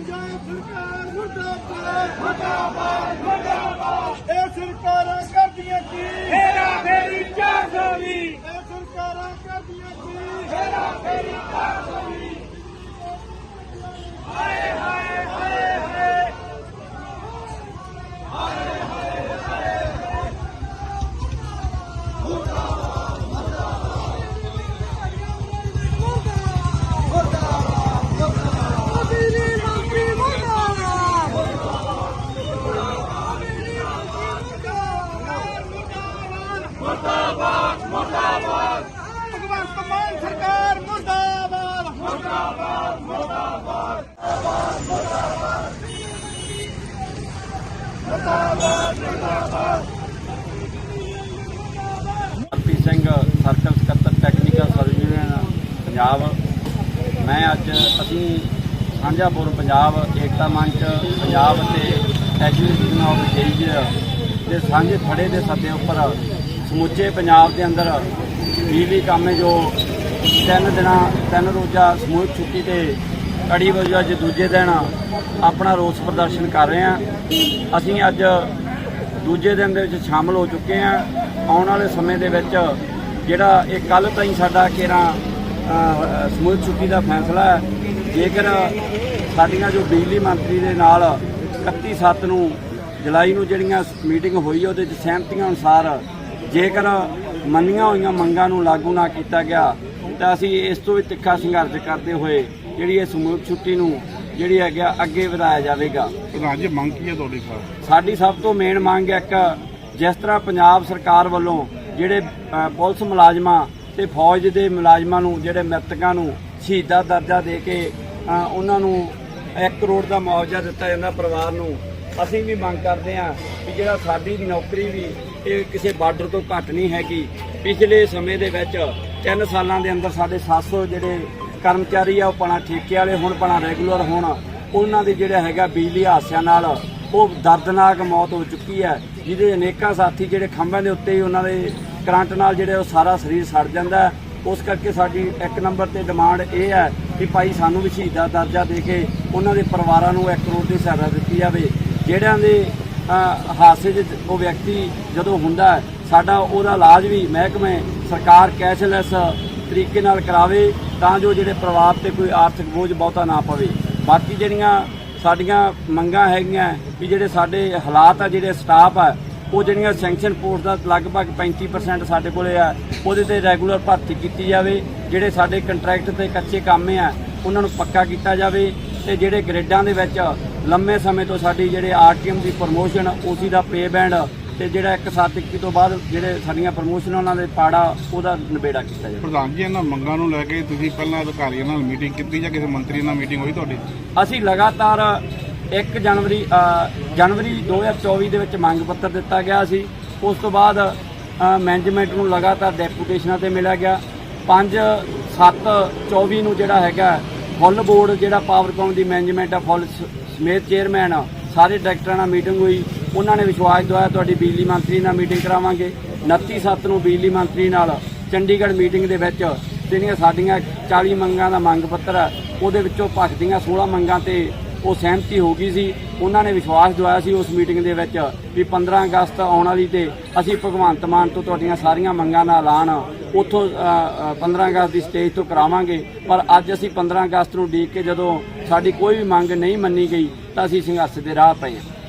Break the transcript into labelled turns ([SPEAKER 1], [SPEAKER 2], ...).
[SPEAKER 1] ਪੰਜਾਬ ਸਰਕਾਰ ਮੁਰਦਾਬਾਦ ਮੁਰਦਾਬਾਦ ਮੁਰਦਾਬਾਦ। ਇਹ ਸਰਕਾਰਾਂ ਕਰਦੀਆਂ ਕੀ?
[SPEAKER 2] ਹਰਪੀ ਸਿੰਘ, ਸਰਕਲ ਸਕੱਤਰ ਟੈਕਨੀਕਲ ਸਬ ਯੂਨੀਅਨ ਪੰਜਾਬ। ਮੈਂ ਅੱਜ ਅਸੀਂ ਸਾਂਝਾਪੁਰ ਪੰਜਾਬ, ਏਕਤਾ ਮੰਚ, ਪੰਜਾਬ ਤੇ ਐਜੂਕੇਸ਼ਨ ਆਫ ਏਜ ਦੇ ਸਾਂਝੇ ਫੜੇ ਦੇ ਸੱਦੇ ਉੱਪਰ ਸਮੁੱਚੇ ਪੰਜਾਬ ਦੇ ਅੰਦਰ ਬਿਜਲੀ ਕਾਮੇ ਜੋ ਤਿੰਨ ਦਿਨਾਂ, ਤਿੰਨ ਰੋਜ਼ਾ ਸਮੂਹ ਛੁੱਟੀ ਤੇ ਕੜੀ ਵਜੋਂ ਅੱਜ ਦੂਜੇ ਦਿਨ ਆਪਣਾ ਰੋਸ ਪ੍ਰਦਰਸ਼ਨ ਕਰ ਰਹੇ ਹਾਂ। ਅਸੀਂ ਅੱਜ ਦੂਜੇ ਦਿਨ ਦੇ ਵਿੱਚ ਸ਼ਾਮਲ ਹੋ ਚੁੱਕੇ ਹਾਂ। ਆਉਣ ਵਾਲੇ ਸਮੇਂ ਦੇ ਵਿੱਚ ਜਿਹੜਾ ਇਹ ਕੱਲ ਤਾਈਂ ਸਾਡਾ ਕਿਹੜਾ ਸਮੂਹਿਕ ਛੁੱਟੀ ਦਾ ਫੈਸਲਾ ਹੈ। ਜੇਕਰ ਸਾਡੀਆਂ ਜੋ ਬਿਜਲੀ ਮੰਤਰੀ ਦੇ ਨਾਲ 31 ਸੱਤ ਨੂੰ, ਜੁਲਾਈ ਨੂੰ ਜਿਹੜੀਆਂ ਮੀਟਿੰਗ ਹੋਈ ਉਹਦੇ ਵਿੱਚ ਸਹਿਮਤੀਆਂ ਅਨੁਸਾਰ ਜੇਕਰ ਮੰਨੀਆਂ ਹੋਈਆਂ ਮੰਗਾਂ ਨੂੰ ਲਾਗੂ ਨਾ ਕੀਤਾ ਗਿਆ, ਤਾਂ ਅਸੀਂ ਇਸ ਤੋਂ ਵੀ ਤਿੱਖਾ ਸੰਘਰਸ਼ ਕਰਦੇ ਹੋਏ ਜਿਹੜੀ ਇਹ ਸਮੂਹਿਕ ਛੁੱਟੀ ਨੂੰ ਜਿਹੜੀ ਹੈਗਾ ਅੱਗੇ ਵਧਾਇਆ ਜਾਵੇਗਾ।
[SPEAKER 3] ਪ੍ਰਧਾਨ ਜੀ ਮੰਗ ਕੀ ਹੈ ਤੁਹਾਡੀ ਸਰ?
[SPEAKER 2] ਸਾਡੀ ਸਭ ਤੋਂ ਮੇਨ ਮੰਗ ਹੈ ਇੱਕ ਜਿਸ ਤਰ੍ਹਾਂ ਪੰਜਾਬ ਸਰਕਾਰ ਵੱਲੋਂ ਜਿਹੜੇ ਅ, ਪੁਲਿਸ ਮੁਲਾਜ਼ਮਾਂ ਤੇ ਫੌਜ ਦੇ ਮੁਲਾਜ਼ਮਾਂ ਨੂੰ ਜਿਹੜੇ ਮ੍ਰਿਤਕਾਂ ਨੂੰ ਸ਼ਹੀਦਾ ਦਰਜਾ ਦੇ ਕੇ ਅ, ਉਹਨਾਂ ਨੂੰ 1 ਕਰੋੜ ਦਾ ਮੁਆਵਜ਼ਾ ਦਿੱਤਾ ਜਾਂਦਾ ਪਰਿਵਾਰ ਨੂੰ ਅਸੀਂ ਵੀ ਮੰਗ ਕਰਦੇ ਹਾਂ ਕਿ ਜਿਹੜਾ ਸਾਡੀ ਨੌਕਰੀ ਵੀ ਇਹ ਕਿਸੇ ਬਾਰਡਰ ਤੋਂ ਘੱਟ ਨਹੀਂ ਹੈਗੀ। ਪਿਛਲੇ ਸਮੇਂ ਦੇ ਵਿੱਚ 3 ਸਾਲਾਂ ਦੇ ਅੰਦਰ ਸਾਡੇ 700 ਜਿਹੜੇ ਕਰਮਚਾਰੀ ਆ ਉਹ ਪਣਾ ਠੇਕੇ ਵਾਲੇ ਹੁਣ ਪਣਾ ਰੈਗੂਲਰ ਹੋਣ ਉਹਨਾਂ ਦੇ ਜਿਹੜਾ ਹੈਗਾ ਬਿਜਲੀ ਹਾਦਸਿਆਂ ਨਾਲ ਉਹ ਦਰਦਨਾਕ ਮੌਤ ਹੋ ਚੁੱਕੀ ਹੈ। ਜਿਹਦੇ ਅਨੇਕਾਂ ਸਾਥੀ ਜਿਹੜੇ ਖੰਭਾਂ ਦੇ ਉੱਤੇ ਹੀ ਉਹਨਾਂ ਦੇ ਕਰੰਟ ਨਾਲ ਜਿਹੜੇ ਉਹ ਸਾਰਾ ਸਰੀਰ ਸੜ ਜਾਂਦਾ ਉਸ ਕਰਕੇ ਸਾਡੀ ਇੱਕ ਨੰਬਰ ਤੇ ਡਿਮਾਂਡ ਇਹ ਹੈ ਕਿ ਭਾਈ ਸਾਨੂੰ ਵੀ ਸ਼ਹੀਦਾ ਦਰਜਾ ਦੇ ਕੇ ਉਹਨਾਂ ਦੇ ਪਰਿਵਾਰਾਂ ਨੂੰ 1 ਕਰੋੜ ਦੀ ਸਹਾਇਤਾ ਦਿੱਤੀ ਜਾਵੇ। ਜਿਹੜਿਆਂ ਦੇ ਅ, ਹਾਦਸੇ 'ਚ ਉਹ ਵਿਅਕਤੀ ਜਦੋਂ ਹੁੰਦਾ ਸਾਡਾ ਉਹਦਾ ਇਲਾਜ ਵੀ ਮਹਿਕਮੇ ਸਰਕਾਰ ਕੈਸ਼ਲੈਸ ਤਰੀਕੇ ਨਾਲ ਕਰਾਵੇ। ਤਾਂ ਜੋ ਜਿਹੜੇ ਪਰਿਵਾਰ ਤੇ ਕੋਈ ਆਰਥਿਕ ਬੋਝ ਬਹੁਤਾ ਨਾ ਪਵੇ। ਬਾਕੀ ਜਿਹੜੀਆਂ ਸਾਡੀਆਂ ਮੰਗਾਂ ਹੈਗੀਆਂ ਵੀ ਜਿਹੜੇ ਸਾਡੇ ਹਾਲਾਤ ਆ, ਜਿਹੜੇ ਸਟਾਫ ਆ, ਉਹ ਜਿਹੜੀਆਂ ਸੈਂਕਸ਼ਨ ਪੋਸਟ ਦਾ ਲਗਭਗ 35% ਸਾਡੇ ਕੋਲੇ ਆ, ਉਹਦੇ ਤੇ ਰੈਗੂਲਰ ਭਰਤੀ ਕੀਤੀ ਜਾਵੇ। ਜਿਹੜੇ ਸਾਡੇ ਕੰਟਰੈਕਟ ਤੇ ਕੱਚੇ ਕੰਮ ਆ, ਉਹਨਾਂ ਨੂੰ ਪੱਕਾ ਕੀਤਾ ਜਾਵੇ ਤੇ ਜਿਹੜੇ ਗ੍ਰੇਡਾਂ ਦੇ ਵਿੱਚ ਲੰਮੇ ਸਮੇਂ ਤੋਂ ਸਾਡੀ ਜਿਹੜੇ ਆਰਟੀਐਮ ਦੀ ਪ੍ਰਮੋਸ਼ਨ ਉਸੀ ਦਾ ਪੇ ਬੈਂਡ ਤੇ ਜਿਹੜਾ 171 ਤੋਂ ਬਾਅਦ ਜਿਹੜੇ ਸਾਡੀਆਂ ਪ੍ਰਮੋਸ਼ਨ ਉਹਨਾਂ ਦੇ ਪਾੜਾ ਉਹਦਾ ਨਿਬੇੜਾ ਕੀਤਾ ਜਾਵੇ।
[SPEAKER 3] ਪ੍ਰਧਾਨ ਜੀ ਇਹਨਾਂ ਮੰਗਾਂ ਨੂੰ ਲੈ ਕੇ ਤੁਸੀਂ ਪਹਿਲਾਂ ਅਧਿਕਾਰੀਆਂ ਨਾਲ ਮੀਟਿੰਗ ਕੀਤੀ ਜਾਂ ਕਿਸੇ ਮੰਤਰੀ ਨਾਲ ਮੀਟਿੰਗ ਹੋਈ ਤੁਹਾਡੀ?
[SPEAKER 2] ਅਸੀਂ ਲਗਾਤਾਰ 1 ਜਨਵਰੀ ਜਨਵਰੀ 2024 ਦੇ ਵਿੱਚ ਮੰਗ ਪੱਤਰ ਦਿੱਤਾ ਗਿਆ ਸੀ। ਉਸ ਤੋਂ ਬਾਅਦ ਮੈਨੇਜਮੈਂਟ ਨੂੰ ਲਗਾਤਾਰ ਡੈਪੂਟੇਸ਼ਨਾਂ ਤੇ ਮਿਲਿਆ ਗਿਆ। 5 7 24 ਨੂੰ ਜਿਹੜਾ ਹੈਗਾ ਫੁੱਲ ਬੋਰਡ ਜਿਹੜਾ ਪਾਵਰਕੌਮ ਦੀ ਮੈਨੇਜਮੈਂਟ ਆ ਫੁੱਲ ਸਮੇਤ ਚੇਅਰਮੈਨ ਸਾਰੇ ਡਾਇਰੈਕਟਰਾਂ ਨਾਲ ਮੀਟਿੰਗ ਹੋਈ। ਉਹਨਾਂ ਨੇ ਵਿਸ਼ਵਾਸ ਦਵਾਇਆ ਤੁਹਾਡੀ ਬਿਜਲੀ ਮੰਤਰੀ ਨਾਲ ਮੀਟਿੰਗ ਕਰਾਵਾਂਗੇ। 29 ਸੱਤ ਨੂੰ ਬਿਜਲੀ ਮੰਤਰੀ ਨਾਲ ਚੰਡੀਗੜ੍ਹ ਮੀਟਿੰਗ ਦੇ ਵਿੱਚ ਜਿਹੜੀਆਂ ਸਾਡੀਆਂ 40 ਮੰਗਾਂ ਦਾ ਮੰਗ ਪੱਤਰ ਹੈ ਉਹਦੇ ਵਿੱਚੋਂ ਭੱਖ ਦੀਆਂ 16 ਮੰਗਾਂ ਤੇ ਉਹ ਸਹਿਮਤੀ ਹੋ ਗਈ ਸੀ। ਉਹਨਾਂ ਨੇ ਵਿਸ਼ਵਾਸ ਦਵਾਇਆ ਸੀ ਉਸ ਮੀਟਿੰਗ ਦੇ ਵਿੱਚ ਵੀ 15 ਅਗਸਤ ਆਉਣ ਵਾਲੀ ਤੇ ਅਸੀਂ ਭਗਵੰਤ ਮਾਨ ਤੋਂ ਤੁਹਾਡੀਆਂ ਸਾਰੀਆਂ ਮੰਗਾਂ ਦਾ ਐਲਾਨ ਉੱਥੋਂ ਅ, 15 ਅਗਸਤ ਦੀ ਸਟੇਜ ਤੋਂ ਕਰਾਵਾਂਗੇ। ਪਰ ਅੱਜ ਅਸੀਂ 15 ਅਗਸਤ ਨੂੰ ਉਡੀਕ ਕੇ ਜਦੋਂ ਸਾਡੀ ਕੋਈ ਵੀ ਮੰਗ ਨਹੀਂ ਮੰਨੀ ਗਈ ਤਾਂ ਅਸੀਂ ਸੰਘਰਸ਼ ਦੇ ਰਾਹ ਪਏ ਹਾਂ।